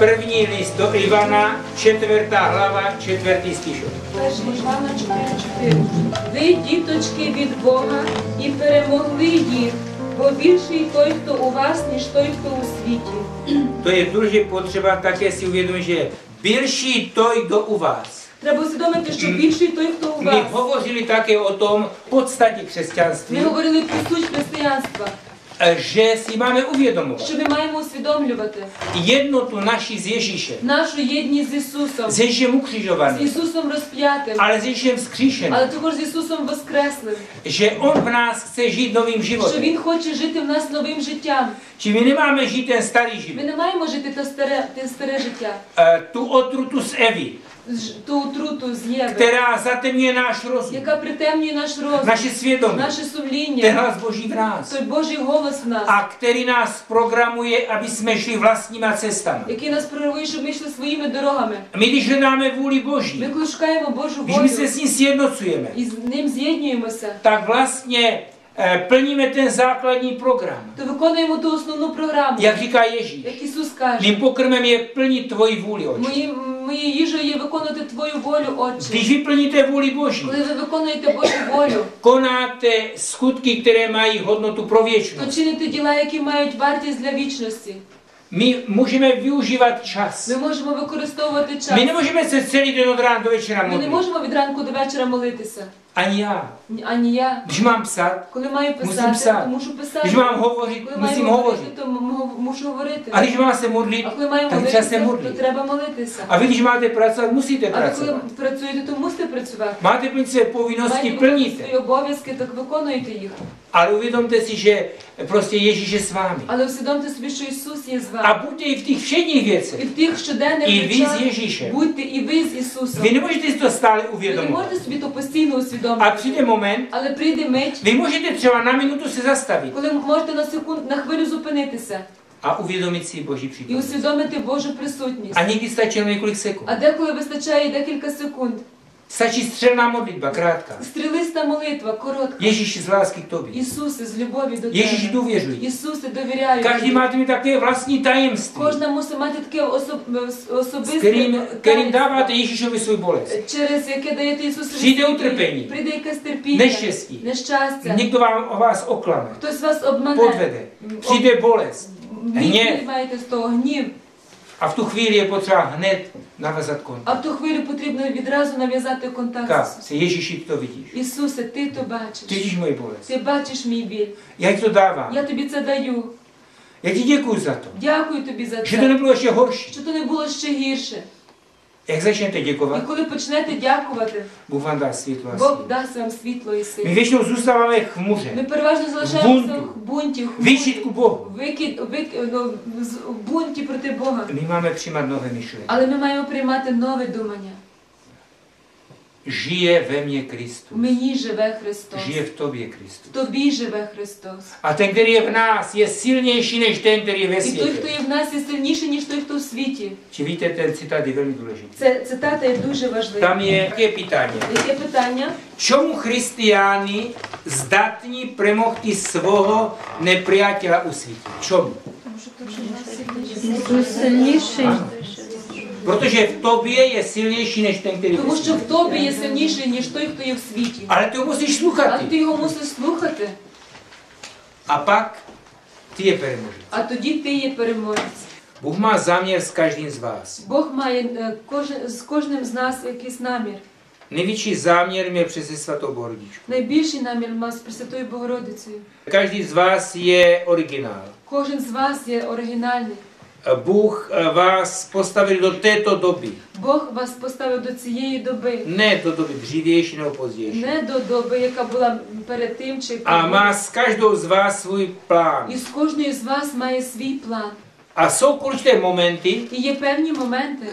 První list do Ivana, čtvrtá hlava, čtvrtý stišok. 1 Івана 4.4. Ви, діточки від Бога, і перемогли їх, бо більший той, хто у вас, ніж той, хто у світі. To je дуже potřeba také si uvědomit, že bělší to, kdo u vás. Треба усвідомити, що більший той, хто у My вас. hovořili také o tom podstatě křesťanství, Ми говорили про суть християнства, eh, že si máme uvědomovat що ми маємо усвідомлювати jednotu naší s Ježíšem, нашу єдність з Ісусом, s Ježíšem з ukřižovaným, Ісусом розп'ятим, ale s Ježíšem vzkříšeným, але також з Ісусом Воскреслим, že On v nás chce žít novým що životem. Він хоче жити в нас новим життям. Či my nemáme žít ten starý Ми život, не маємо жити те старе, те старе життя, eh, tu z Evy, з- ту отруту з Єви, která zatemňuje náš rozum, яка притемнює наш розум, naše svědomí, наше ten сумління, hlas Boží v nás. той Божий голос в нас, a který nás programuje, aby jsme šli vlastníma cestami. який нас проривує, щоб ми йшли своїми дорогами. My, když hledáme vůli Ми Boží, коли шукаємо Божу když my волю se s ním sjednocujeme, і з ним з'єднуємося, tak vlastně eh, plníme ten základní program. то виконуємо ту основну програму, Jak říká Ježíš, як Ісус каже. mým pokrmem je plnit tvoji vůli, oče. Моїм моєю їжею є виконувати твою волю, Отче. plníte vůli Boží, Коли ви виконуєте Божу волю, konáte skutky, které mají hodnotu pro то věčnost. чините діла, які мають вартість для вічності. My můžeme využívat čas. Ми можемо використовувати час. My nemůžeme se celý den od rána do večera Ми не modlit. можемо від ранку до вечора молитися. Ani já. Ні- Ані я. Když mám psát, Коли маю писати, писати. то мушу писати. když mám hovořit, Коли маю musím говорити, то м- мушу говорити. A když má se modlit, А коли маю tak třeba se молитися, то modlit. треба молитися. A vy, když máte pracovat, musíte А ви коли pracovat. працюєте, то мусите працювати. Plnit své povinnosti, Маєте виконувати plníte. свої обов'язки, так виконуєте їх. Ale uvědomte si, že prostě Ježíš je s vámi. Але усвідомте собі, що Ісус є з A вами. buďte i v těch všedních І věcech. в тих щоденних І ви з речах Єжішем. будьте і ви з Ісусом. Vy nemůžete si to stále Ви не uvědomovat. можете собі то постійно A усвідомити. přijde moment, Але прийде мить, vy můžete třeba na minutu se zastavit коли можете на секунд, на хвилю зупинитися a uvědomit si Boží і přítomnost. усвідомити Божу присутність. A někdy stačí jen několik sekund. А деколи вистачає декілька секунд. Stačí střelná modlitba, krátká. Стрілиста молитва, коротка. Ježíš z lásky k tobě. Ісусе, з любові до Ježíš тебе. důvěřuj. Ісусе, довіряю. Každý тобі. máte mít také vlastní tajemství, Кожна мусить мати таке особ... s особисте kterým, kterým таїнство, dáváte Ježíšovi svůj bolest. через яке даєте Ісусу Přijde utrpení. Прийде якесь терпіння, Neštěstí. нещастя. Někdo vám o vás oklame, Хтось вас обмане. podvede, přijde bolest. Гнів Гнів. маєте з того, гнів. V tu chvíli je potřeba hned navazat kontakt. А в ту хвилю потрібно відразу нав'язати контакт. Se Ježíši, ty to vidíš. Ісусе, ти то бачиш. vidíš moji bolest. Ти бачиш мій біль. Ti to dávám. Я тобі це даю. Já ti děkuji za to. Дякую тобі за Že to це. nebylo ještě horší. Що то не було ще гірше. Jak зачнете І děkovat, коли почнете дякувати, Бог вам дасть світло. Бог дасть вам світло і My силу. вічно v Ми переважно залишаємося бунту. в бунті, в Bohu. викид, вик, ну, з- в бунті проти Бога. Ми маємо приймати нове myšlení. Але ми маємо приймати нове думання. Žije ve mně Kristus. Мені живе Христос. Žije v tobě В тобі живе Христос. A ten, který je v nás, je silnější než ten, který je ve І той, хто є в нас, є сильніший, ніж той, хто в світі. Víte, ten citát je velmi důležitý. Це цитата є дуже важлива. Tam je také pytání. Яке питання? Čemu christiáni zdatní premohti svого nepriateľa usvítiť? Čomu? Ісус сильніший. Protože v tobě je silnější než ten, který Тому що в тобі є сильніший, ніж той, хто є в світі. Ale ty ho musíš Але sluchati. ти його мусиш слухати, A pak ty je premožíš. а тоді ти є переможець. Bůh má záměr s každým z vás. Бог має е, кожен, з кожним з нас якийсь намір. Největší záměr je přes svatou Bohorodičku. Найбільший намір мав з Пресвятою Богородицею. Každý z vás je originál. Кожен з вас є оригінальний. Bůh eh, vás postavil do této. Бог вас поставив до цієї доби, Ne do doby dřívější nebo pozdější. не до доби, яка була перед тим чи má s každou z vás svůj plán. і з кожної з вас має свій план. Jsou určité momenty, І є певні моменти.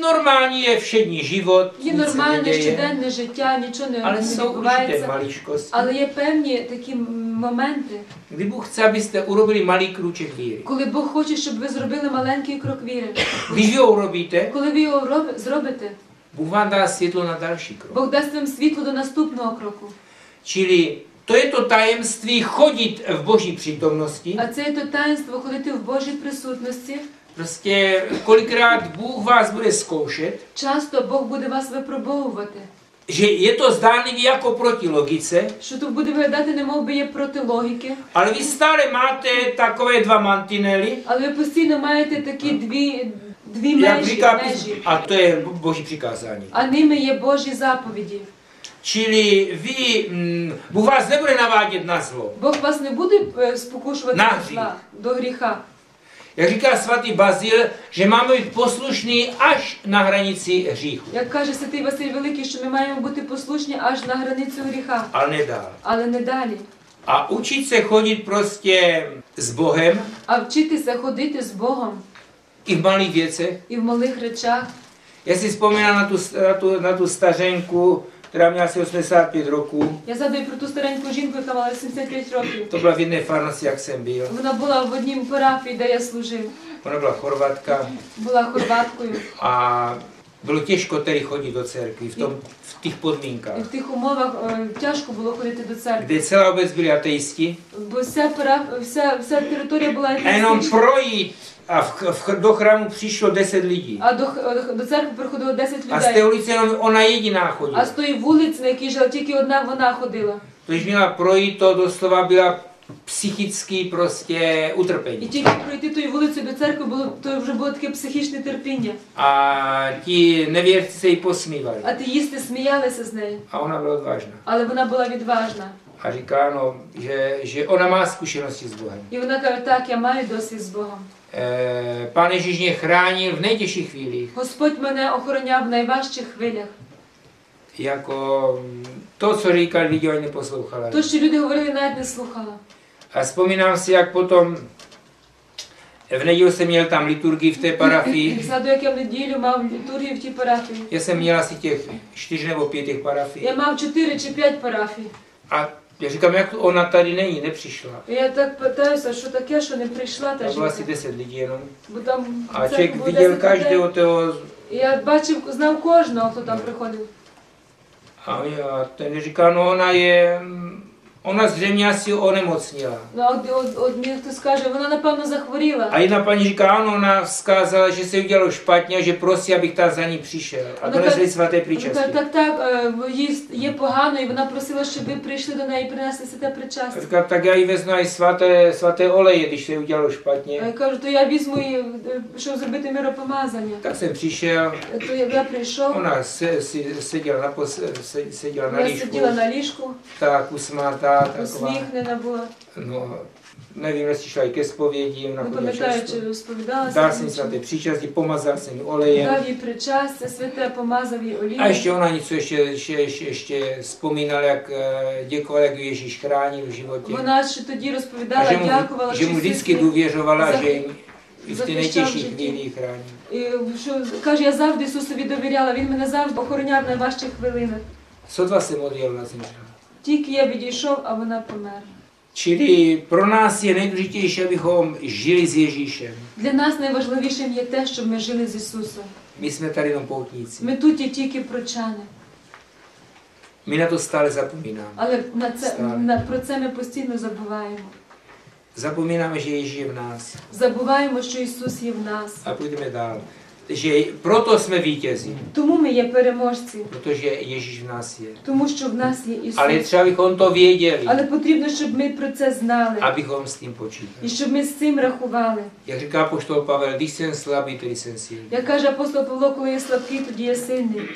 Normální je všední život, Є nic se нормальне neděje, щоденне життя, нічого не, ale не jsou určité відбувається. maličkosti, Але є певні такі моменти, kdy Bůh chce, abyste urobili malý krůček víry. коли Бог хоче, щоб ви зробили маленький крок віри. Když ho urobíte, Коли ви його роб- зробите, Bůh vám dá světlo na další krok. Бог дасть вам світло до наступного кроку. Čili to je to tajemství chodit v boží přítomnosti, А це є то таїнство ходити в Божій присутності, Prostě kolikrát Bůh vás bude zkoušet, Часто Бог буде вас випробовувати, že je to zdánlivě jako proti logice, що тут буде виглядати, немов би є проти логіки, ale vy stále máte takové dva mantinely, але ви постійно маєте такі дві, дві межі, říká, межі, a to je boží přikázání. а ними є Божі заповіді. Čili vy, mm, Bůh vás nebude navádět na zlo. Бог вас не буде е, спокушувати На зла, до гріха. Jak říká svatý Bazil, že máme být poslušní až na hranici hříchu, Як каже святий Василь Великий, що ми маємо бути послушні аж на границю гріха, ale nedál. але не далі. A učit se chodit prostě s Bohem А вчитися ходити з Богом i v malých věcech. і в малих речах. Já si vzpomínám na tu, na tu, na tu stařenku, která měla asi 85 roků. Я згадую про ту стареньку жінку, яка мала 75 років. To byla v jedné farnosti, jak jsem byl. Вона була в одній парафії, де я служив. Ona byla chorvatka Була хорваткою. a bylo těžko tedy chodit do církve v, tom, v těch podmínkách, І в тих умовах е, тяжко було ходити до церкви. kde celá obec byli ateisti. Бо вся, вся, вся територія була атеїстична. projít a v, v, do chrámu přišlo 10 lidí. А до, х- до церкви приходило 10 A z té людей. ulice jenom ona jediná А chodila. з тої вулиці, на якій жила, тільки одна вона ходила. Když měla projít, to doslova byla psychický prostě І тільки пройти тою вулицею до церкви було то вже було таке психічне терпіння. A ti nevěrci se jí posmívali. Атеїсти сміялися з нею, A ona byla odvážná. але вона була відважна. A říká, no, že, že ona má zkušenosti s Bohem. І вона каже: так, я маю досвід з Богом. E, Pán Ježíš mě chránil v nejtěžších chvílích. Господь мене охороняв в найважчих хвилях. Jako mm, to, co říkal lidi, oni neposlouchali. То, що люди говорили, навіть не слухала. A vzpomínám si, jak potom v neděli jsem měl tam liturgii v té parafii. Згадую, як я в неділю мав літургію в тій парафії. Já jsem měl asi těch čtyř nebo pět těch parafií. Я мав 4 чи 5 парафій. A já říkám, jak to ona tady není, nepřišla. І я так питаюся, що таке, що не прийшла та Tam bylo asi жінка. 10 lidí jenom. Бо там A в церкві člověk було viděl 10 людей. každého toho. І я бачив, знав кожного, хто там приходив. A já- ten říká, no ona je, mm, ona zřejmě asi onemocnila. Ну, а от, от, от мені хтось каже, вона напевно захворіла. A jedna paní říká, ano, ona vzkázala, že se udělalo špatně a že prosí, abych tam za ní přišel. A No donesli tak- svaté Вона каже, příčastí. так, так, е, їй є погано, і вона просила, щоб ви прийшли до неї і принесли святе A причастя. říká, tak já jí vezmu i svaté, svaté oleje, když se jí udělalo А špatně. я кажу, то я візьму і е, щоб зробити миропомазання. Tak jsem přišel, То я, я прийшов, ona se, si, seděla, na pos, se, seděla na я líšku, сиділа на ліжку, tak usmátá, taková. усміхнена була. No, nevím, jestli šla i ke zpovědi, ona Не chodila пам'ятаю, чи jí svaté příčastí, pomazal jsem jí olejem. Дав їй причастя, святе помазав їй ještě ona něco ještě, ještě, ještě, ještě vzpomínala, jak eh, děkovala, jak ji Ježíš chránil v životě. Вона ще тоді розповідала, že mu, дякувала, що vždycky Ісус důvěřovala, za- že jim i v za ty to nejtěžší šťastí. chvíli ji chrání. І що каже, я завжди Ісусові довіряла, Він мене завжди охороняв в найважчих хвилинах. Sotva se modlil na zemřela. Тільки я відійшов, а вона померла. Čili pro nás je nejdůležitější, abychom žili s Ježíšem. Для нас найважливішим є те, щоб ми жили з Ісусом. My jsme tady jenom poutníci. Ми тут є тільки прочани, My na to stále zapomínáme. але на це на про це ми постійно забуваємо. Zapomínáme, že Ježíš je v nás. Забуваємо, що Ісус є в нас. A půjdeme dál. Že proto jsme vítězi, Тому ми є переможці, protože Ježíš v nás je. тому що в нас є Ісус. Ale třeba bychom to věděli, Але потрібно, щоб ми про це знали abychom s tím počítali. і щоб ми з цим рахували. Jak říká poštol Pavel, když jsem slabý, tedy jsem silný. Як каже апостол Павло, коли я слабкий, тоді я сильний.